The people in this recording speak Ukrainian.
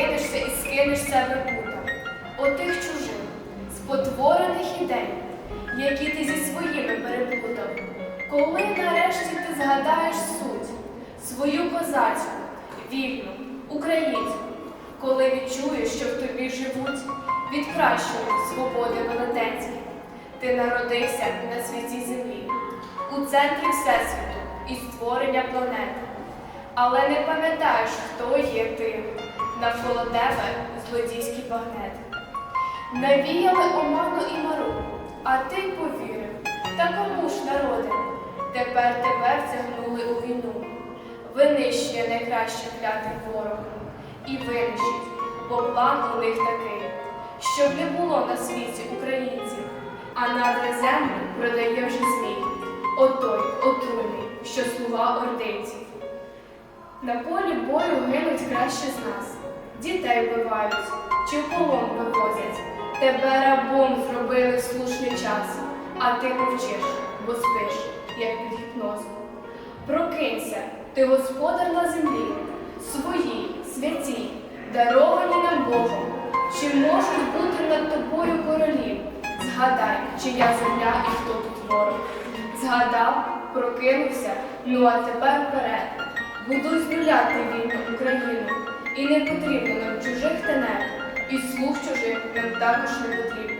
Кинешся і скинеш себе пута отих чужих, спотворених ідей, які ти зі своїми переплутав. Коли нарешті ти згадаєш суть, свою козацьку, вільну, українську, коли відчуєш, що в тобі живуть від кращої свободи велетенські, ти народився на світі землі, у центрі Всесвіту і створення планети, але не пам'ятаєш, хто є ти навколо тебе злодійські багнети. Навіяли оману і мару, а ти повірив. Та кому ж народи? Тепер тебе втягнули у війну. Винищує найкраще клятий ворог. І винищить, бо план у них такий, щоб не було на світі українців, а надра землю продає вже змій. Отой, отруйний, що слуга ординців. На полі бою гинуть краще з нас. Дітей вбивають чи в полон вивозять. Тебе рабом зробили слушний час, а ти мовчиш, бо спиш, як під гіпнозом. Прокинься, ти господар на землі, свої, святі, даровані нам Богом. Чи можуть бути над тобою королі? Згадай, чия земля і хто тут ворог. Згадав, прокинувся, ну а тепер вперед. Будуй з нуля ти вільну Україну, і не потрібно нам чужих тенет, і слух чужих нам також не потрібно.